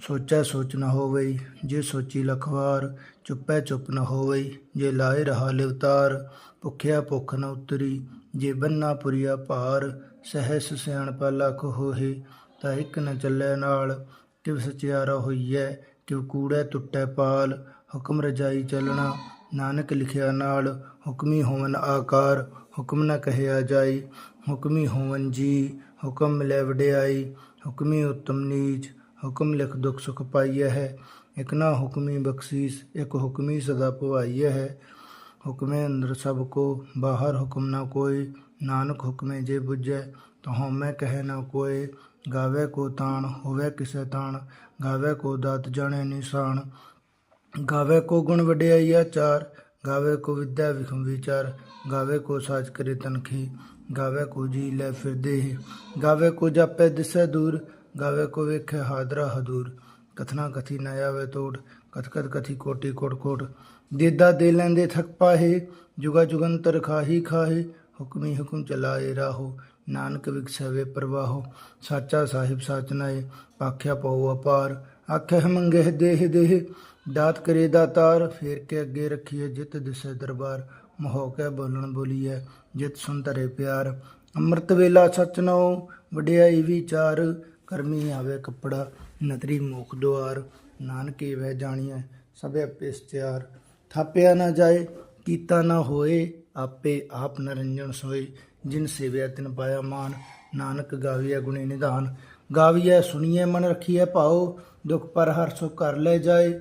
ਸੋਚੈ ਸੋਚ ਨ ਹੋਵਈ ਜੇ ਸੋਚੀ ਲਖਵਾਰ, ਚੁੱਪੈ ਚੁੱਪ ਨ ਹੋਵਈ ਜੇ ਲਾਏ ਰਹਾ ਲਿਵਤਾਰ, ਭੁਖਿਆ ਭੁਖ ਨ ਉਤਰੀ, ਜੇ ਬੰਨਾ ਪੁਰੀਆ ਭਾਰ, ਸਹਿਸ ਸਿਆਣਪ ਲਖ ਹੋਹੇ, ਤਾਂ ਇੱਕ ਨ ਚੱਲੇ ਨਾਲ, ਕਿਵ ਸਚਿਆਰਾ ਹੋਈਐ, ਕਿਵ ਕੂੜੈ ਟੁੱਟੈ ਪਾਲ, ਹੁਕਮ ਰਜਾਈ ਚੱਲਣਾ, ਨਾਨਕ ਲਿਖਿਆ ਨਾਲ, ਹੁਕਮੀ ਹੋਵਨ ਆਕਾਰ, ਹੁਕਮ ਨ ਕਹਿਆ ਜਾਈ, ਹੁਕਮੀ ਹੋਵਨ ਜੀ, ਹੁਕਮ ਮਿਲੇ ਵਡਿਆਈ, ਹੁਕਮੀ ਉਤਮ ਨੀਚ ਹੁਕਮ ਲਿਖ ਦੁਖ ਸੁਖ ਪਾਈਐ ਹੈ, ਇਕ ਨਾ ਹੁਕਮੀ ਬਖਸ਼ੀਸ, ਇਕ ਹੁਕਮੀ ਸਦਾ ਭਵਾਈਐ ਹੈ। ਹੁਕਮੇ ਅੰਦਰ ਸਭ ਕੋ, ਬਾਹਰ ਹੁਕਮ ਨਾ ਕੋਈ, ਨਾਨਕ ਹੁਕਮੇ ਜੇ ਬੁਝੈ ਤਹੋ ਮੈਂ ਕਹਿ ਨਾ ਕੋਏ ਗਾਵੇ ਕੋ ਤਾਣ, ਹੋਵੇ ਕਿਸੇ ਤਾਣ, ਗਾਵੇ ਕੋ ਦਾਤ ਜਾਣੇ ਨਿਸ਼ਾਨ। ਗਾਵੇ ਕੋ ਗੁਣ ਵਡਿਆਈ ਚਾਰ ਗਾਵੇ ਕੋ ਵਿਦਿਆ ਵਿਖਮ ਵਿਚਾਰ। ਗਾਵੇ ਕੋ ਸਾਜ ਕਰੇ ਤਨਖੀ, ਗਾਵੇ ਕੋ ਜੀ ਲੈ ਫਿਰਦੇ ਗਾਵੇ ਕੋ ਜਾਪੇ ਦਿਸੈ ਦੂਰ ਗਾਵੇ ਕੋ ਵੇਖੇ ਹਾਦਰਾ ਹਦੂਰ। ਕਥਨਾ ਕਥੀ ਨ ਆਵੇ ਤੋੜ। ਕਥ ਕਥ ਕਥੀ ਕੋਟੀ ਕੋਟ ਕੋਟ। ਦੇਦਾ ਦੇ ਲੈਂਦੇ ਥਕ ਪਾਹੇ। ਜੁਗਾ ਜੁਗੰਤਰ ਖਾਹੀ ਹੁਕਮੀ ਹੁਕਮ ਚਲਾਏ ਰਾਹੋ। ਨਾਨਕ ਵਿਗਸੈ ਪ੍ਰਵਾਹੋ। ਸਾਚਾ ਸਾਹਿਬ ਸਾਚ ਨਾਏ। ਆਖਿਆ ਪਉ ਅਪਾਰ। ਆਖੇ ਮੰਗੇ ਦੇਹ ਦੇਹ। ਦਾਤ ਕਰੇ ਦਾਤਾਰ ਫੇਰ ਕੇ ਅੱਗੇ ਰੱਖੀਏ ਜਿਤ ਦਿਸੈ ਦਰਬਾਰ। ਮੋਹ ਕੇ ਬੋਲਣ ਬੋਲੀਐ ਜਿਤ ਸੁੰਦਰੇ ਪਿਆਰ। ਅੰਮ੍ਰਿਤ ਵੇਲਾ ਸਚ ਨਉ। ਵਡਿਆਈ ਵਿਚਾਰ। ਕਰਮੀ ਆਵੇ ਕੱਪੜਾ ਨਤਰੀ ਮੁਖ ਦੁਆਰ, ਨਾਨਕੇ ਵਹਿ ਜਾਣੀਐ ਸਭੇ ਪਿਸਤਿਆਰ ਥਾਪਿਆ ਨਾ ਜਾਏ, ਕੀਤਾ ਨਾ ਹੋਏ, ਆਪੇ ਆਪ ਨਰੰਜਨ ਸੋਏ। ਜਿਨ ਸੇਵਿਆ ਤਿਨ ਪਾਇਆ ਮਾਨ, ਨਾਨਕ ਗਾਵੀਐ ਗੁਣੇ ਨਿਧਾਨ। ਗਾਵੀਐ, ਸੁਣੀਐ ਮਨ, ਰਖੀਐ ਭਾਉ, ਦੁਖ ਪਰ ਹਰ ਸੁਖ ਕਰ ਲੈ ਜਾਏ।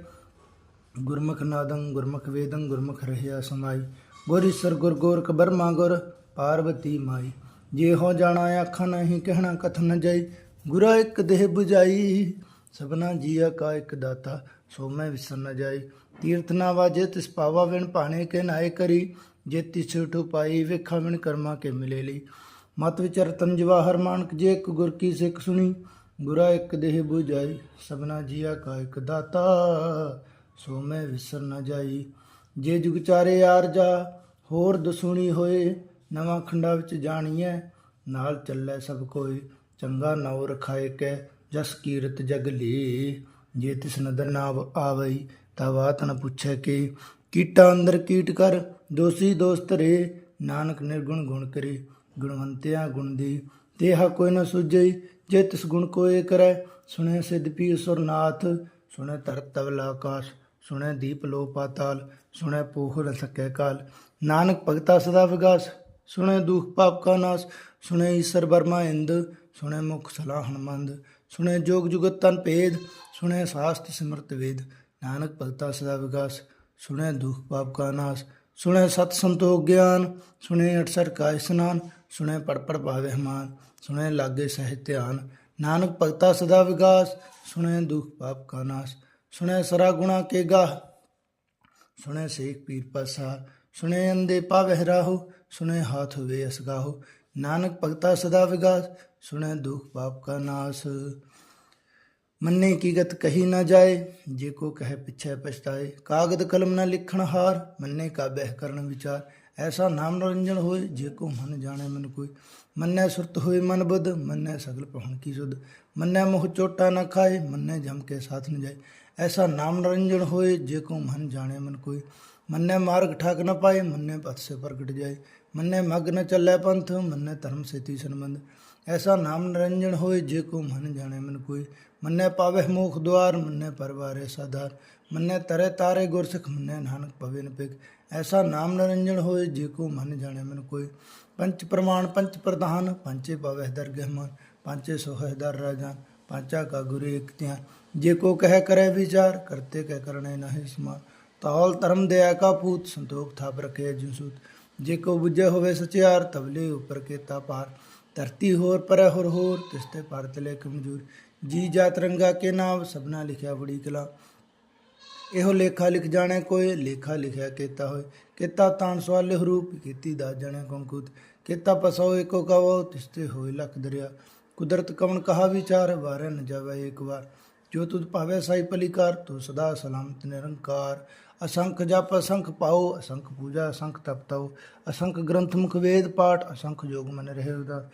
ਗੁਰਮੁਖ ਨਾਦੰ, ਗੁਰਮੁਖ ਵੇਦੰ, ਗੁਰਮੁਖ ਰਹਿਆ ਸਮਾਈ। ਗੁਰ ਈਸਰ, ਗੁਰ ਗੋਰਖ ਬਰਮਾ ਗੁਰ ਪਾਰਵਤੀ ਮਾਈ। ਜੇ ਹੋ ਜਾਣਾ, ਆਖਾਂ ਨਹੀਂ, ਕਹਿਣਾ ਕਥਨ ਨ ਜਾਈ। ਗੁਰਾ ਇੱਕ ਦੇਹ 부ਜਾਈ ਸਭਨਾ ਜੀਆ ਕਾ ਇੱਕ ਦਾਤਾ, ਸੋ ਮੈਂ ਵਿਸਰ ਨ ਜਾਈ। ਤੀਰਥ ਨਾ ਵਾਜੇ ਤਿਸ ਪਾਵਾ ਵਿਣ ਭਾਣੇ ਕੇ ਨਾਏ ਕਰੀ, ਜੇ ਤਿਸ ਠੂ ਪਾਈ ਵੇਖਾ ਵਿਣ ਕਰਮਾ ਕੇ ਮਿਲੇ ਲਈ। ਮਤ ਵਿਚਰ ਤਨ ਜਵਾਹਰ ਮਾਨਕ ਜੇ ਇੱਕ ਗੁਰ ਕੀ ਸਿੱਖ ਸੁਣੀ, ਗੁਰਾ ਇੱਕ ਦੇਹ 부ਜਾਈ ਸਭਨਾ ਜੀਆ ਕਾ ਇੱਕ ਦਾਤਾ, ਸੋ ਮੈਂ ਵਿਸਰ ਨ ਜਾਈ। ਜੇ ਜੁਗ ਚਾਰੇ ਯਾਰ ਜਾ, ਹੋਰ ਦਸੂਣੀ ਹੋਏ, ਨਵਾਂ ਖੰਡਾ ਵਿੱਚ ਜਾਣੀਐ, ਨਾਲ ਚੱਲੇ ਸਭ ਕੋਈ। ਚੰਗਾ ਨਾਉ ਰਖਾਏ ਕੈ ਜਸ ਕੀਰਤ ਜਗ ਲੇ। ਜੇ ਤਿਸ ਨਦਰ ਨਾ ਆਵਈ, ਤਾ ਬਾਤ ਨ ਪੁੱਛੈ ਕਿ। ਕੀਟਾ ਅੰਦਰ ਕੀਟ ਕਰ, ਦੋਸੀ ਦੋਸਤ ਰੇ। ਨਾਨਕ ਨਿਰਗੁਣ ਗੁਣ ਕਰੇ, ਗੁਣਵੰਤਿਆ ਗੁਣ ਦੀ। ਤੇਹਾ ਕੋਈ ਨ ਸੁਝਈ, ਜੇ ਤਿਸ ਗੁਣ ਕੋਏ ਕਰੈ। ਸੁਣੇ ਸਿਧ ਪੀ ਸੁਰਨਾਥ, ਸੁਣੇ ਤਰਤ ਤਵਲ ਆਕਾਸ਼। ਸੁਣੇ ਦੀਪ ਲੋ ਪਾਤਾਲ, ਸੁਣੇ ਪੋਹ ਨ ਸਕੈ ਕਾਲ। ਨਾਨਕ ਭਗਤਾ ਸਦਾ ਵਿਗਾਸ, ਸੁਣੇ ਦੁਖ ਪਾਪ ਕਾ ਨਾਸ। ਸੁਣੇ ਈਸ਼ਰ ਬਰਮਾ ਇੰਦ ਸੁਣੇ ਮੁਖ ਸਲਾਹਣ ਮੰਦ ਸੁਣੇ ਜੋਗ ਜੁਗਤ ਤਨ ਭੇਦ ਸੁਣੇ ਸਾਸਤ ਸਿਮਰਤ ਵੇਦ ਨਾਨਕ ਭਗਤਾ ਸਦਾ ਵਿਗਾਸ ਸੁਣੇ ਦੁਖ ਪਾਪ ਕਾ ਨਾਸ ਸੁਣੇ ਸਤ ਸੰਤੋਖ ਗਿਆਨ ਸੁਣੇ ਅਠਸਰ ਕਾ ਇਸਨਾਨ ਸੁਣੇ ਪੜ ਪੜ ਭਾਵੇ ਹਮਾਨ ਸੁਣੇ ਲਾਗੇ ਸਹਿ ਧਿਆਨ ਨਾਨਕ ਭਗਤਾ ਸਦਾ ਵਿਗਾਸ ਸੁਣੇ ਦੁਖ ਪਾਪ ਕਾ ਨਾਸ ਸੁਣੇ ਸਰਾ ਗੁਣਾ ਕੇ ਗਾਹ ਸੁਣੇ ਸੇਖ ਪੀਰ ਪਾਸਾ ਸੁਣੇ ਅੰਦੇ ਪਾਵਹਿ ਰਾਹੋ ਸੁਣੇ ਹਾਥ ਵੇ ਅਸਗਾਹੋ ਨਾਨਕ ਭਗਤਾ ਸਦਾ ਵਿਗਾਸ ਸੁਣੇ ਦੁਖ ਪਾਪ ਕਾ ਨਾਸ ਮੰਨੇ ਕੀ ਗਤ ਕਹੀ ਨਾ ਜਾਏ ਜੇ ਕੋ ਕਹੇ ਪਿਛੈ ਪਛਤਾਏ ਕਾਗਦ ਕਲਮ ਨਾ ਲਿਖਣ ਹਾਰ ਮੰਨੇ ਕਾ ਬਹਿ ਕਰਨ ਵਿਚਾਰ ਐਸਾ ਨਾਮ ਨਿਰੰਜਨ ਹੋਏ ਜੇ ਕੋ ਮਨ ਜਾਣੇ ਮਨ ਕੋਈ ਮੰਨੈ ਸੁਰਤ ਹੋਏ ਮਨ ਬੁੱਧ ਮੰਨੈ ਸਗਲ ਪਹੁਣ ਕੀ ਸੁਧ ਮੰਨੈ ਮੁਖ ਚੋਟਾ ਨਾ ਖਾਏ ਮੰਨੈ ਜਮ ਕੇ ਸਾਥ ਨ ਜਾਏ ਐਸਾ ਨਾਮ ਨਿਰੰਜਨ ਹੋਏ ਜੇ ਕੋ ਮਨ ਜਾਣੇ ਮਨ ਕੋਈ ਮੰਨੈ ਮਾਰਗ ਠਾਕ ਨ ਪਾਏ ਮੰਨੈ ਪਥ ਸੇ ਪ੍ਰਗਟ ਜਾਏ ਮੰਨੇ ਮਗ ਨ ਚੱਲੇ ਪੰਥ, ਮੰਨੈ ਧਰਮ ਸੇ ਤੀ ਸੰਬੰਧ। ਐਸਾ ਨਾਮ ਨਿਰੰਜਨ ਹੋਏ ਜੇ ਕੋ ਮਨ ਜਾਣੇ ਮਨ ਕੋਈ ਮੰਨੇ ਪਾਵੇ ਮੋਖ ਦੁਆਰ, ਮੰਨੇ ਪਰਵਾਰੇ ਸਾਧਾਰ। ਮੰਨੈ ਤਰੇ ਤਾਰੇ ਗੁਰਸਿਖ, ਮੰਨੇ ਨਾਨਕ ਪਵੇ ਨ ਐਸਾ ਨਾਮ ਨਿਰੰਜਨ ਹੋਏ ਜੇ ਕੋ ਮਨ ਜਾਣੇ ਮਨ ਕੋਈ ਪੰਚ ਪ੍ਰਮਾਣ, ਪੰਚ ਪ੍ਰਧਾਨ, ਪੰਚੇ ਪਵੇ ਦਰਗਹਿ ਮਾਨ ਪੰਚੇ ਸੋਹੈ ਦਰ ਰਾਜਾਨ, ਪਾਂਚਾ ਕਾ ਗੁਰੂ ਇਕ ਧਿਆਨ। ਜੇ ਕੋ ਕਹਿ ਕਰੇ ਵਿਚਾਰ, ਕਰਤੇ ਕਹਿ ਕਰਨੇ ਨਹੀਂ ਸਮਾਨ। ਤਾਲ ਧਰਮ ਦੇ ਕਾ ਪੂਤ, ਸੰਤੋਖ ਥਾਪ ਰਖੇ ਜਿਸੂਤ ਜੇ ਕੋ ਬੁਝੇ ਹੋਵੇ ਸਚਿਆਰ ਤਬਲੇ ਉਪਰ ਕੇ ਪਾਰ। ਧਰਤੀ ਹੋਰ, ਪਰੈ ਹੋਰ ਹੋਰ ਤਿਸਤੇ ਪਰ ਤਲੇ ਕਮਜ਼ੋਰ। ਜੀ ਜਾਤ ਰੰਗਾ ਕੇ ਨਾਮ, ਸਭਨਾ ਲਿਖਿਆ ਬੜੀ ਕਲਾ। ਇਹੋ ਲੇਖਾ ਲਿਖ ਜਾਣੇ ਕੋਈ ਲੇਖਾ ਲਿਖਿਆ ਕੀਤਾ ਹੋਏ। ਕੀਤਾ ਤਾਨ ਸਵਾਲੇ ਹਰੂਪ, ਕੀਤੀ ਦਾ ਜਾਣੇ ਕੰਕੂਤ ਕੀਤਾ। ਪਸੋ ਏਕੋ ਕਵੋ ਤਿਸਤੇ ਹੋਏ ਲਖ ਦਰਿਆ। ਕੁਦਰਤ ਕਵਣ ਕਹਾ ਵਿਚਾਰ, ਵਾਰੇ ਨ ਜਾਵੇ ਇੱਕ ਵਾਰ। ਜੋ ਤੁਧ ਭਾਵੇ ਸਾਈ ਪਲਿਕਾਰ ਤੂੰ ਸਦਾ ਸਲਾਮਤ ਨਿਰੰਕਾਰ। ਅਸੰਖ ਜਪ ਅਸੰਖ ਪਾਉ ਅਸੰਖ ਪੂਜਾ ਅਸੰਖ ਤਪ ਤਉ ਅਸੰਖ ਗ੍ਰੰਥ ਮੁਖ ਵੇਦ ਪਾਠ ਅਸੰਖ ਜੋਗ ਮਨ ਰਹੇ ਉਦਾਰ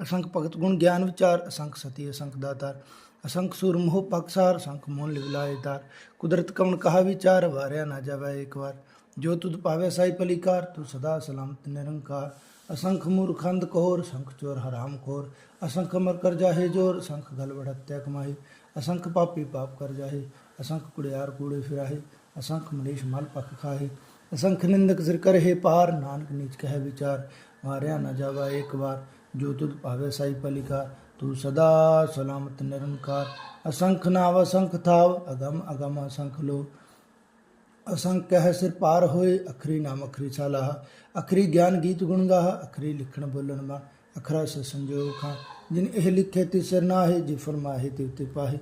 ਅਸੰਖ ਭਗਤ ਗੁਣ ਗਿਆਨ ਵਿਚਾਰ ਅਸੰਖ ਸਤੀ ਅਸੰਖ ਦਾਤਾਰ ਅਸੰਖ ਸੂਰ ਮੋਹ ਪਕਸਾਰ ਅਸੰਖ ਮੋਨ ਲਿਵਲਾਇਦਾਰ ਕੁਦਰਤ ਕਵਨ ਕਹਾ ਵਿਚਾਰ ਵਾਰਿਆ ਨਾ ਜਾਵੇ ਇੱਕ ਵਾਰ ਜੋ ਤੁਧ ਭਾਵੇ ਸਾਈ ਪਲਿਕਾਰ ਤੂੰ ਸਦਾ ਸਲਾਮਤ ਨਿਰੰਕਾਰ ਅਸੰਖ ਮੂਰਖੰਦ ਕੋਰ ਅਸੰਖ ਚੋਰ ਹਰਾਮ ਖੋਰ ਅਸੰਖ ਮਰ ਕਰ ਜਾਹੇ ਜੋਰ ਅਸੰਖ ਗਲ ਬੜਤਿਆ ਕਮਾਹੀ ਅਸੰਖ ਪਾਪੀ ਪਾਪ ਕਰ ਜਾਹੇ ਅਸੰਖ ਕੁੜਿਆਰ ਕੂੜੇ ਫਿਰਾਹੇ ਅਸੰਖ ਮਨੀਸ਼ ਮਲ ਪਖ ਖਾਹੇ ਅਸੰਖ ਨਿੰਦਕ ਸਿਰ ਕਰਹਿ ਪਾਰ, ਨਾਨਕ ਨੀਚ ਕਹਿ ਵਿਚਾਰ। ਮਾਰਿਆ ਨਾ ਜਾਵਾ ਇੱਕ ਵਾਰ, ਜੋ ਤੁਧ ਭਾਵੇ ਸਾਈ ਪਲਿਕਾਰ। ਤੂੰ ਸਦਾ ਸਲਾਮਤ ਨਿਰੰਕਾਰ। ਅਸੰਖ ਨਾਵ ਅਸੰਖ ਥਾਵ, ਅਗਮ ਅਗਮ ਅਸੰਖ ਲੋ ਅਸੰਖ ਕਹਿ ਸਿਰ ਪਾਰ ਹੋਏ, ਅਖਰੀ ਨਾਮ ਅਖਰੀ ਸਾਲਾਹ ਅਖਰੀ ਗਿਆਨ ਗੀਤ ਗੁਣ ਗਾਹ, ਅਖਰੀ ਲਿਖਣ ਬੋਲਣ ਮਾ। ਅਖਰਾ ਸ ਸੰਜੋਗ ਖਾਂ। ਜਿਨ ਇਹ ਲਿਖੇ ਤੇ ਸਿਰ ਨਾਹੇ, ਜੇ ਫਰਮਾਹੇ ਤੇ ਉਤੇ ਪਾਹੇ।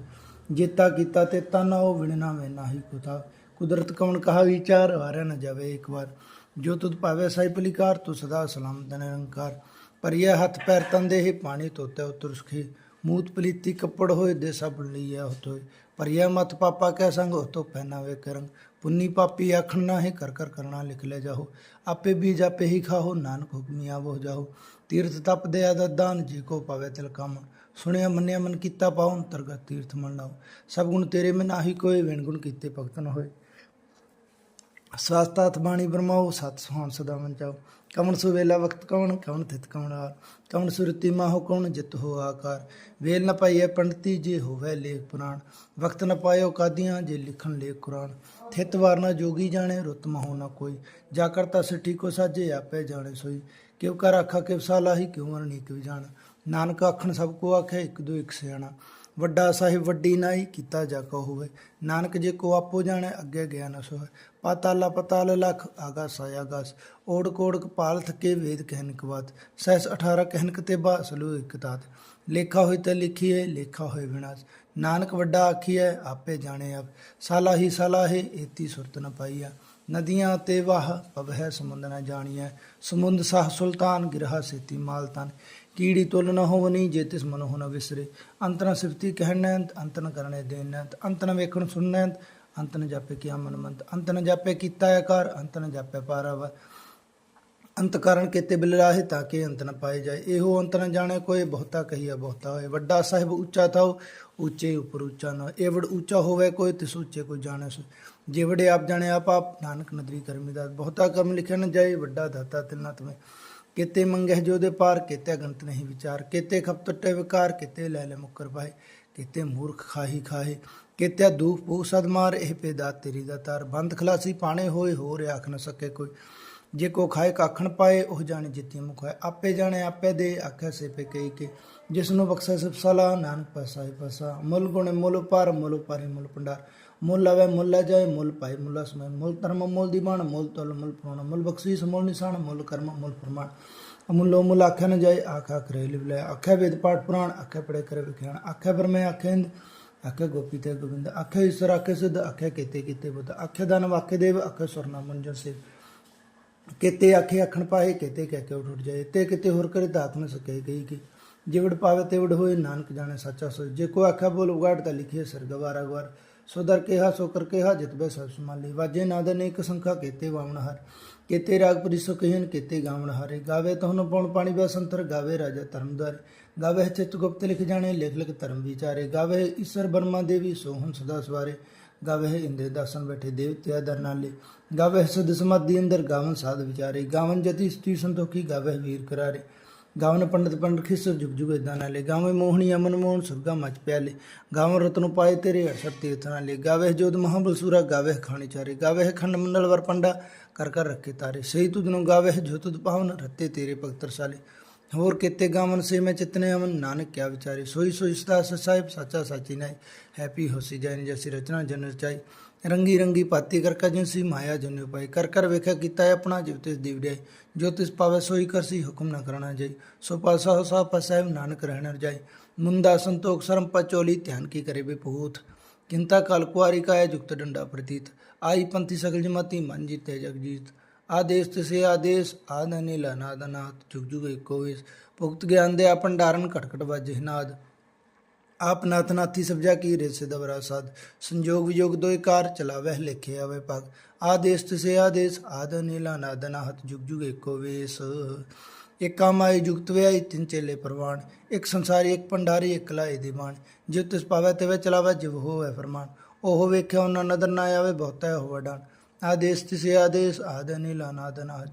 ਜੇਤਾ ਕੀਤਾ ਤੇ ਤਨਾ ਉਹ ਵਿਣਨਾ ਮੈਂ ਨਾਹੀ ਕੁਤਾ ਕੁਦਰਤ ਕਵਣ ਕਹਾ ਵਿਚਾਰ ਵਾਰਿਆ ਨ ਜਾਵੇ ਇੱਕ ਵਾਰ। ਜੋ ਤੁਧ ਭਾਵੇ ਸਾਈ ਪਲਿਕਾਰ ਤੂੰ ਸਦਾ ਸਲਾਮ ਸਲਾਮਤ ਨਿਰੰਕਾਰ ਪਰਿਆ ਹੱਥ ਪੈਰ ਤੰਦੇ ਹੀ ਪਾਣੀ ਤੋਤੇ ਉਤਰ ਸੁਖੀ। ਮੂਤ ਪਲੀਤੀ ਕੱਪੜ ਹੋਏ, ਦੇ ਸਭ ਲਈਆ ਹੋਤੋਏ ਪਰਿਆ ਮਤ ਪਾਪਾ ਕੈ ਸੰਗ ਹੋਤੋ ਪਹਿਨਾਵੇ ਕਰੰਗ ਪੁੰਨੀ ਪਾਪੀ ਆਖਣ ਨਾ ਹੈ ਕਰ ਕਰ ਕਰਨਾ ਲਿਖ ਲੈ ਜਾਓ ਆਪੇ ਬੀਜ ਆਪੇ ਹੀ ਖਾਓ ਨਾਨਕ ਹੁਕਮੀ ਆਵੋ ਜਾਓ ਤੀਰਥ ਤਪ ਦੇ ਆਦਤ ਦਾਨ, ਜੀ ਕੋ ਪਾਵੇ ਤਿਲ ਕੰਮ। ਸੁਣਿਆ ਮੰਨਿਆ ਮਨ ਕੀਤਾ ਪਾਉ ਅੰਤਰਗਤ ਤੀਰਥ ਮੰਨਾਓ ਸਭ ਗੁਣ ਤੇਰੇ ਮੈਂ ਨਾਹੀ ਕੋਏ, ਵਿਣ ਗੁਣ ਕੀਤੇ ਭਗਤਨ ਹੋਏ। ਸਵਾਸਤਾਤ ਬਾਣੀ ਬਰਮਾਓ ਸਤ ਸੁਹਾਨ ਸਦਾ ਮਨ ਚਾਓ ਕਵਣ ਸੁ ਵੇਲਾ ਵਕਤ ਕਵਣ ਕਵਣ ਤਿਤ ਕਵਣ ਆ ਕਵਣ ਸੁਰਤੀ ਮਾਹੋ, ਕਵਣ ਜਿਤ ਹੋ ਆਕਾਰ। ਵੇਲ ਨ ਪਾਈਐ ਪੰਡਤੀ, ਜੇ ਹੋਵੇ ਲੇਖ ਪੁਰਾਣ। ਵਕਤ ਨ ਪਾਇਓ ਕਾਦੀਆਂ, ਜੇ ਲਿਖਣ ਲੇਖ ਕੁਰਾਨ। ਥਿਤ ਵਾਰ ਨ ਜੋਗੀ ਜਾਣੇ, ਰੁਤ ਮਹੋ ਨ ਕੋਈ। ਜਾ ਕਰਤਾ ਸਿੱਠੀ ਕੋ ਸਾਜੇ, ਆਪੇ ਜਾਣੇ ਸੋਈ। ਕਿਉ ਕਰ ਆਖਾ ਕਿਵ ਸਾਲਾਹੀ, ਕਿਉ ਮਰਨੀ ਕਿਵ ਜਾਣ। ਨਾਨਕ ਆਖਣ ਸਭ ਕੋ ਆਖੇ, ਇੱਕ ਦੋ ਇੱਕ ਸਿਆਣਾ। ਵੱਡਾ ਸਾਹਿਬ ਵੱਡੀ ਨਾਈ ਕੀਤਾ ਜਾ ਕੋ ਹੋਵੇ। ਨਾਨਕ ਜੇ ਕੋ ਆਪੋ ਜਾਣੇ, ਅੱਗੇ ਗਿਆ ਨਾ ਸੋਏ ਪਾਤਾਲਾ ਪਤਾਲ ਲਖ ਆਗਾਸ ਆਗਾਸ। ਓੜ ਕੋੜ ਕਪਾਲ ਥਕੇ ਵੇਦ ਕਹਿਨ ਕਵਾਤ ਸਹਿਸ 18 ਕਹਿਨ ਕਤੇ ਬਾ ਸਲੂ ਇਕ ਤਾਤ ਲੇਖਾ ਹੋਇ ਤੇ ਲਿਖੀਏ ਲੇਖਾ ਹੋਇ ਵਿਨਾਸ਼। ਨਾਨਕ ਵੱਡਾ ਆਖੀਐ, ਆਪੇ ਜਾਣੇ ਆਪ। ਸਾਲਾ ਹੀ ਸਾਲਾ ਹੈ ਏਤੀ ਸੁਰਤ ਨ ਪਾਈਆ। ਨਦੀਆਂ ਤੇ ਵਾਹ ਪਵਹਿ ਸਮੁੰਦ ਨ ਜਾਣੀਐ। ਸਮੁੰਦ ਸਾਹ ਸੁਲਤਾਨ, ਗਿਰਹਾ ਸੇਤੀ ਮਾਲਤਾਨ ਕੀੜੀ ਤੁਲ ਨ ਹੋਵਨੀ, ਜੇ ਤਿਸ ਮਨ ਹੋ ਨ ਵਿਸਰੇ। ਅੰਤ ਨ ਸਿਫਤੀ ਕਹਿਣੈਂਤ ਅੰਤ ਨ ਕਰਨੇ ਦੇਨੈਂਤ ਅੰਤ ਨ ਵੇਖਣ ਸੁਣਨੈਂਤ ਅੰਤ ਨ ਜਾਪੇ ਕੀਆ ਮਨ ਮੰਤ ਅੰਤ ਨ ਜਾਪੇ ਕੀਤਾ ਆਕਾਰ ਅੰਤ ਨ ਜਾਪੇ ਪਾਰਾਵਾ ਅੰਤ ਕਾਰਨ ਕੀਤੇ ਬਿਲ ਰਾਹੇ ਤਾਂ ਕਿ ਅੰਤ ਨ ਪਾਏ ਜਾਏ। ਇਹੋ ਅੰਤ ਨ ਜਾਣੇ, ਕੋਈ ਬਹੁਤਾ ਕਹੀਆ ਬਹੁਤਾ ਹੋਏ। ਵੱਡਾ ਸਾਹਿਬ ਉੱਚਾ ਥਾਉ, ਉੱਚੇ ਉਪਰ ਉੱਚਾ ਨਾ। ਏਵੜ ਉੱਚਾ ਹੋਵੇ ਕੋਈ, ਤਿਸ ਉੱਚੇ ਕੋਈ ਜਾਣੇ ਸੋ। ਜਿਵੜੇ ਆਪ ਜਾਣੇ, ਆਪ ਆਪ ਨਾਨਕ ਨਦਰੀ ਕਰਮੀ ਦਾ। ਬਹੁਤਾ ਕਰਮ ਲਿਖਿਆ ਨ ਜਾਏ, ਵੱਡਾ ਦਾਤਾ ਤਿਲਨਾ ਤੁਮੇ। ਕਿਤੇ ਮੰਗਹਿ ਜੋ ਦੇ ਪਾਰ, ਕਿਤੇ ਗੰਤ ਨਹੀਂ ਵਿਚਾਰ। ਕਿਤੇ ਖਪ ਟੁੱਟੇ ਵਿਕਾਰ, ਕਿਤੇ ਲੈ ਲੈ ਮੁਕਰ ਪਾਏ ਕਿਤੇ ਮੂਰਖ ਖਾਹੀ ਖਾਹੇ। ਕਿਤੇ ਦੂਖ ਭੂ ਸਦ ਮਾਰ, ਇਹ ਪੇਦਾ ਤੇਰੀ ਦਾ ਤਾਰ। ਬੰਦ ਖਲਾਸੀ ਪਾਣੇ ਹੋਏ, ਹੋਰ ਆਖ ਨ ਸਕੇ ਕੋਈ। ਜੇ ਕੋ ਖਾਏ ਕਾਖਣ ਪਾਏ, ਉਹ ਜਾਣੇ ਜਿੱਤੀ ਮੁਖਾਏ ਆਪੇ ਜਾਣੇ, ਆਪੇ ਦੇ, ਆਖਿਆ ਸੇ ਪੇ ਕਈ ਕੇ। ਜਿਸ ਨੂੰ ਬਖਸ਼ੇ ਸਭ ਸਲਾ, ਨਾਨਕ ਪਸਾ ਪਸਾ। ਮੁੱਲ ਗੁਣ ਮੁੱਲ ਪਰ ਮੁੱਲ ਪਾਰੇ ਮੁੱਲ ਪੰਡਾਰ ਮੁੱਲ ਆਵੇ, ਮੁੱਲ ਜਾਏ, ਮੁੱਲ ਪਾਏ, ਮੁੱਲ ਸਮੈ ਮੁੱਲ ਧਰਮ, ਮੁੱਲ ਦੀਵਾਨ ਮੁੱਲ ਤੁਲ, ਮੁੱਲ ਪ੍ਰਣ ਮੁੱਲ ਬਖਸ਼ੀ ਸਮੁੱਲ ਨਿਸ਼ਾਨ, ਮੁੱਲ ਕਰਮ, ਮੁੱਲ ਪ੍ਰਮਾਣ ਅਮੁੱਲੋ ਮੁੱਲ ਆਖਿਆ ਨ ਜਾਏ, ਆਖਾ ਕਰੇ ਲਿਵ ਆਖਿਆ ਵੇਦ ਪਾਠ ਪੁਰਾਣ, ਆਖਿਆ ਪੜੇ ਕਰੇ ਵਿਖਿਆਣ। ਆਖਿਆ ਬਰਮੇ ਆਖਿਆ ਹਿੰਦ, ਆਖਿਆ ਗੋਪੀ ਤੇ ਗੋਬਿੰਦ। ਆਖਿਆ ਈਸ਼ਵਰ ਆਖਿਆ ਸਿੱਧ, ਆਖਿਆ ਕੀਤੇ ਕੀਤੇ ਬੁੱਧ। ਆਖਿਆ ਦਾਨ ਵਾਖੇ ਦੇਵ, ਆਖਿਆ ਸੁਰਨਾ ਮੰਜਨ ਸੇ ਕਿਤੇ ਆਖੇ ਆਖਣ ਪਾਏ, ਕਿਤੇ ਕਹਿ ਕੇ ਉੱਠ ਜਾਏ, ਤੇ ਕਿਤੇ ਹੋਰ ਕਰੇ ਦਾਤ ਨ ਸਕੇ ਗਈ ਕਿ ਜਿਵੜ ਪਾਵੇ ਤੇਵੜ ਹੋਏ ਨਾਨਕ ਜਾਣੇ ਸੱਚਾ ਸੋ ਜੇ ਕੋ ਆਖਿਆ ਬੋਲ ਉਗਾੜ ਤਾਂ ਲਿਖੇ ਸਰ ਗਵਾਰਾ ਗਵਾਰ ਸੋ ਦਰ ਹਾ ਸੋ ਕਰ ਕਿਹਾ ਜਿਤਬੇ ਸਭ ਸਮਾਲੀ ਵਾਜੇ ਨਾਦ ਅਨੇਕ ਸੰਖਾ, ਕੀਤੇ ਵਾਵਣ ਹਰ। ਕੀਤੇ ਰਾਗ ਪਰਿਸੋ ਕਹਿਨ ਕੀਤੇ ਗਾਵਣ ਹਾਰੇ। ਗਾਵੇ ਤਹਨ ਪਉਣ ਪਾਣੀ ਸੰਤਰ, ਗਾਵੇ ਰਾਜਾ ਧਰਮਦਰ ਗਾਵੇ ਚਿਤ ਗੁਪਤ ਲਿਖ ਜਾਣੇ, ਲਿਖ ਲਿਖ ਧਰਮ ਵਿਚਾਰੇ। ਗਾਵੇ ਈਸ਼ਰ ਬਰਮਾ ਦੇਵੀ, ਸੋਹਣ ਸਦਾ ਸਵਾਰੇ। ਗਾਵੇ ਇੰਦੇ ਦਾਸਨ ਬੈਠੇ ਦੇਵਤਿਆ ਦਰ ਨਾਲੇ। ਗਾਵੇ ਸਦ ਸਮਾਧੀ ਅੰਦਰ ਗਾਵਨ ਸਾਧ ਵਿਚਾਰੇ। ਗਾਵਨ ਜਤੀ ਸਤੀ ਸੰਤੋਖੀ ਗਾਵੇ ਵੀਰ ਕਰਾਰੇ। ਗਾਵਨ ਪੰਡਤ ਪੰਡਤ ਖਿਸਰ ਜੁਗ ਜੁਗ ਇਦਾਂ ਨਾਲੇ। ਗਾਵੇ ਮੋਹਣੀ ਅਮਨ ਮੋਹਨ ਸੁਰਗਾ ਮਚ ਪਿਆਲੇ। ਗਾਵਨ ਰਤਨ ਪਾਏ ਤੇਰੇ ਅਸਰ ਤੀਰਥ ਨਾਲੇ। ਗਾਵੇ ਜੋਦ ਮਹਾਬਲ ਸੂਰਾ ਗਾਵੇ ਖਾਣੀ ਚਾਰੇ। ਗਾਵੇ ਖੰਡ ਮੰਡਲ ਵਰ ਪੰਡਾ ਕਰ ਕਰ ਰੱਖੇ ਤਾਰੇ। ਸਹੀ ਤੁਧ ਨੂੰ ਗਾਵੇ ਜੋ ਤੁਧ ਪਾਵਨ ਰੱਤੇ ਤੇਰੇ ਭਗਤਰ ਰਸਾਲੇ ਹੋਰ ਕਿਤੇ ਗਾਵਨ ਸੇ ਮੈਂ ਚਿਤਨੇ ਅਮਨ ਨਾਨਕ ਕਿਆ ਵਿਚਾਰੇ। ਸੋਈ ਸੋਈ ਸਦਾ ਸਾਹਿਬ ਸੱਚਾ ਸਾਚੀ ਨਾਈ। ਹੈਪੀ ਹੋਸੀ ਜਾਇ ਜੈਸੀ ਰਚਨਾ ਜਨ ਰਚਾਈ। ਰੰਗੀ ਰੰਗੀ ਪਾਤੀ ਕਰ ਕਾ ਜਿਨਸੀ ਮਾਇਆ ਜਨ ਉਪਾਈ ਕਰ ਕਰ ਵੇਖਿਆ ਕੀਤਾ ਆਪਣਾ ਜਿਵਤਿਸ਼ ਤਿਸ ਦਿਵੜਾਈ ਜੋ ਤਿਸ ਪਾਵੇ ਸੋਈ ਕਰਸੀ ਹੁਕਮ ਨਾ ਕਰਨਾ ਜਾਈ। ਸੋ ਪਾਸਾ ਸਾ ਪਸੈਬ ਨਾਨਕ ਰਹਿਣ ਰਜਾਈ ਮੁੰਦਾ ਸੰਤੋਖ ਸਰਮ ਪਚੋਲੀ ਧਿਆਨ ਕੀ ਕਰੇ ਬਿਪੂਤ ਕਿੰਤਾ ਕਲ ਕੁਆਰੀ ਕਾਇ ਜੁਗਤ ਡੰਡਾ ਪ੍ਰਤੀਤ। ਆਈ ਪੰਥੀ ਸਗਲ ਜਮਾਤੀ ਮਨ ਜੀਤੇ ਜਗਜੀਤ। ਆਦੇਸ ਤਿਸੇ ਆਦੇਸ, ਆਦ ਅਨਿਲ ਅਨਾਦ ਅਨਾਥ ਜੁਗ ਜੁਗ ਏਕੋ ਵੇਸ ਭੁਗਤ ਗਿਆਨ ਦੇ ਆ ਭੰਡਾਰਨ ਘਟਕਟ ਵਾਜੇ ਨਾਦ। ਆਪ ਨਾਥ ਨਾਥੀ ਸਬਜਾ ਕੀ ਰੇ ਸੇ ਦਵਰਾ ਸਾਧ। ਸੰਜੋਗ ਵਿਜੋਗ ਦੋਇ ਕਾਰ ਚਲਾਵਹਿ ਲਿਖੇ ਆਵੇ ਪਗ ਆਦੇਸ ਤਿਸੇ ਆਦੇਸ, ਆਦ ਅਨਿਲ ਅਨਾਦ ਅਨਾਹਤ ਜੁਗ ਜੁਗ ਏਕੋ ਵੇਸ ਇਕ ਕਾਮਾਈ ਜੁਗਤ ਵਿਆਈ ਤਿੰਨ ਚੇਲੇ ਪ੍ਰਵਾਨ। ਇੱਕ ਸੰਸਾਰੀ, ਇੱਕ ਭੰਡਾਰੀ, ਇੱਕ ਲਾਏ ਦੀ ਬਾਣ। ਜਿਵ ਤਿਸ ਪਾਵੈ ਤਿਵੇਂ ਚਲਾਵੈ, ਜਿਵ ਹੋਵੇ ਫਰਮਾਨ। ਉਹ ਵੇਖਿਆ ਉਹਨਾਂ ਨਦਰ ਨਾ ਆਵੇ ਬਹੁਤਾ ਹੋ ਵਡਾਨ ਆਦੇਸ ਤਿਸੇ ਆਦੇਸ, ਆਦ ਅਨਿਲ, ਅਨਾਦ ਅਨਾਹਤ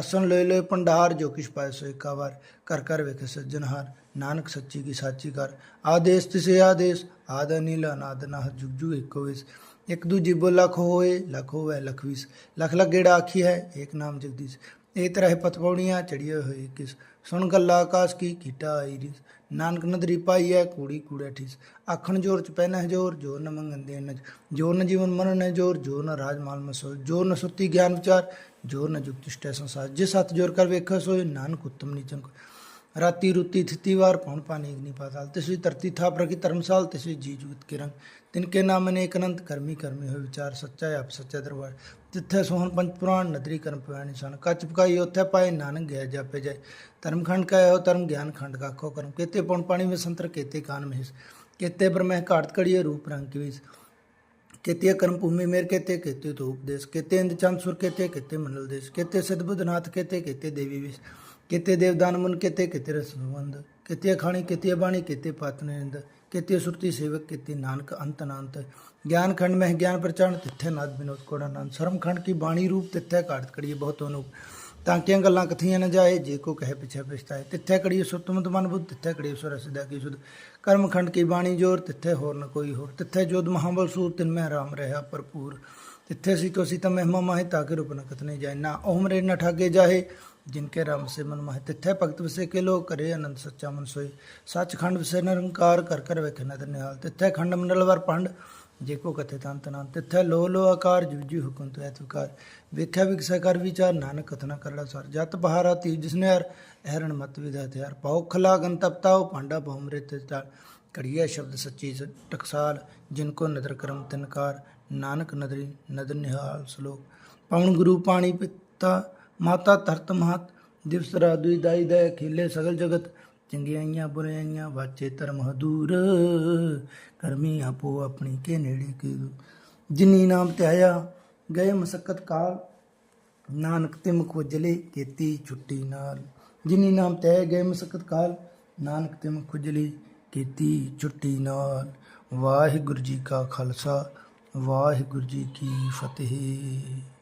ਅਸਨ ਲੈ ਲੈ ਭੰਡਾਰ ਜੋ ਕਿਛ ਪਾਇ ਸੋ ਏਕਾ ਵਾਰ, ਕਰ ਕਰ ਵੇਖੇ ਸੱਜਣਹਾਰ ਨਾਨਕ ਸੱਚੀ ਕੀ ਸਾਚੀ ਕਰ। ਆਦੇਸ ਤਿਸੇ ਆਦੇਸ, ਆਦ ਅਨਿਲ, ਅਨਾਦ ਨਾਹ ਜੁਗ ਜੁਗ ਏਕੋ ਵਿਸ਼ ਇੱਕ ਦੂਜੀ ਬੋ ਲਖ ਹੋਏ, ਲਖ ਹੋਵੇ, ਲਖ ਵੀਸ। ਲਖ ਲਖ ਗੇੜਾ ਆਖੀ ਹੈ, ਏਕ ਨਾਮ ਜਗਦੀਸ਼। ਇਹ ਤਰ੍ਹਾਂ ਪਤ ਪੌੜੀਆਂ ਚੜੀਏ ਹੋਏ ਕਿਸ। ਸੁਣ ਗੱਲਾ ਆਕਾਸ਼ ਕੀ ਕੀਟਾ ਆਈ ਰਿਸ ਨਾਨਕ ਨਦਰੀ ਪਾਈ ਹੈ ਕੂੜੀ ਕੂੜਾ ਠੀਸ। ਆਖਣ ਜੋਰ ਚ ਪਹਿਨਾ ਹੈ ਜੋਰ ਜੋਰ ਨ ਮੰਗਨ ਦੇ ਨ ਜੋ ਨ ਜੀਵਨ ਮਰਨ ਹੈ ਜੋਰ ਜੋਰ ਨ ਰਾਜ ਮਾਲ ਮਸੋ ਜੋ ਨ ਸੁੱਤੀ ਗਿਆਨ ਵਿਚਾਰ ਜੋਰ ਨ ਜੁਗਤ ਸਟੈ ਸੰਸਾਰ। ਜਿਸ ਹੱਥ ਜੋਰ ਕਰ ਵੇਖੋ ਸੋਏ ਨਾਨਕ ਉਤਮ ਨੀਚਨ ਕੋ राति रुति थिति वार पौन पानी अग्नि पाताल तिसरी धरती था प्रकृति धर्मशाल तिसरी जी जूत के रंग। तिनके नाम ने एक अनंत कर्मी कर्मी हो विचार सच्चा आप, सच्चा दरबार। तिथे सोहन पंच पुराण, नदरी कर्म पुराण निशान। कच पकाई उथे पाए नानक गए जापे जाए। धर्म खंड का हो, धर्म ज्ञान खंड का खो कर्म। केते पौन पानी में संतर, केते कान महेश केते ब्रह्म घाट कड़िए रूप रंग की बीज केते कर्म भूमि मेर, केते केते तो उपदेश केते इंद्र चाँद सुर, केते केते मंडल देश। केते सदबुद्धनाथ केते केते देवी विश्व केते देवदान मुन केते केते रस संबंध केते खाणी केते बाणी केते पातनेंद केते सुरती सेवक केते नानक अंत अनंत ज्ञान खंड में ज्ञान प्रचारण तिथे नाद विनोद कोड़ा नान शर्म खंड की बाणी रूप तिथे काट कड़िए बहुत अनूप ਤਾਂ ਕਿਆਂ ਗੱਲਾਂ ਕਥੀਆਂ ਨ ਜਾਏ ਜੇ ਕੋ ਕਹੇ ਪਿਛੇ ਪਛਤਾਏ ਤਿੱਥੇ ਕੜੀ ਸੁਤਮਤ ਮਨ ਬੁੱਧ ਤਿੱਥੇ ਕੜੀ ਸੁਰ ਸਿਦਾ ਕੀ ਸੁਧ ਕਰਮ ਖੰਡ ਕੀ ਬਾਣੀ ਜੋਰ ਤਿੱਥੇ ਹੋਰ ਨ ਕੋਈ ਹੋਰ ਤਿੱਥੇ ਜੋਦ ਮਹਾਬਲ ਸੂਰ ਤਿਨ ਮੈਂ ਰਾਮ ਰਹਾ ਭਰਪੂਰ ਤਿੱਥੇ ਸੀ ਤੋ ਸੀ ਤਾਂ ਮਹਿਮਾ ਮਾਹਿ ਤਾਕੇ ਰੂਪ ਨ ਕਤਨੇ ਜਾਏ ਨਾ ਓਮਰੇ ਨ ਠਾਗੇ ਜਾਏ ਜਿਨਕੇ ਰਾਮ ਸੇ ਮਨ ਮਾਹਿ ਤਿੱਥੇ ਭਗਤ ਵਸੇ ਕੇ ਲੋ ਕਰੇ ਅਨੰਦ ਸੱਚਾ ਮਨ ਸੋਈ ਸੱਚਖੰਡ ਵਸੇ ਨਿਰੰਕਾਰ ਕਰ ਕਰ ਵੇਖੇ ਨਦਰ ਨਿਹਾਲ ਤਿੱਥੇ ਖੰਡ ਮੰਡਲ ਵਰ ਪੰਡ ਜੇ ਕੋ ਕਥੇ ਤੰਤ ਨਾ ਤਿੱਥੈ ਲੋ ਲੋ ਆਕਾਰ ਜੁਜੀ ਹੁਕਮ ਤੈ ਤੁਕਾਰ ਵੇਖਿਆ ਵਿਕਸੈ ਕਰ ਵਿਚਾਰ ਨਾਨਕ ਕਥਨਾ ਕਰੜਾ ਸਰ ਜਤ ਬਹਾਰਾ ਤੀ ਜਿਸਨੇ ਹਰ ਐਰਣ ਮਤ ਵਿਦਾ ਤਿਆਰ ਪਾਉ ਖਲਾ ਗਨ ਤਪਤਾਉ ਪਾਂਡਾ ਬਹੁਮਰੇ ਤੇ ਕੜੀਆ ਸ਼ਬਦ ਸੱਚੀ ਟਕਸਾਲ ਜਿਨ ਕੋ ਨਦਰ ਕਰਮ ਤਿਨਕਾਰ ਨਾਨਕ ਨਦਰੀ ਨਦਰ ਨਿਹਾਲ ਸਲੋਕ ਪਵਨ ਗੁਰੂ ਪਾਣੀ ਪਿਤਾ ਮਾਤਾ ਧਰਤ ਮਹਤ, ਦਿਵਸ ਰਾਦੁਈ ਦਾਈ ਦਇ ਖੇਲੇ ਸਗਲ ਜਗਤ ਚੰਗਿਆਈਆਂ ਬੁਰਾਈਆਂ ਵਾਚੇ ਧਰਮ ਹਦੂਰ। ਕਰਮੀ ਆਪੋ ਆਪਣੀ ਕੇ ਨੇੜੇ ਕੀ। ਜਿਨੀ ਨਾਮ ਧਿਆਇਆ ਗਏ ਮਸਕਤ ਕਾਲ। ਨਾਨਕ ਤੇ ਮੁਖ ਉਜਲੇ, ਕੀਤੀ ਛੁੱਟੀ ਨਾਲ। ਜਿਨੀ ਨਾਮ ਧਿਆਏ ਗਏ ਮਸਕਤ ਕਾਲ। ਨਾਨਕ ਤੇ ਮੁਖ ਉਜਲੇ, ਕੀਤੀ ਛੁੱਟੀ ਨਾਲ। ਵਾਹਿਗੁਰੂ ਜੀ ਕਾ ਖਾਲਸਾ, ਵਾਹਿਗੁਰੂ ਜੀ ਕੀ ਫਤਿਹ।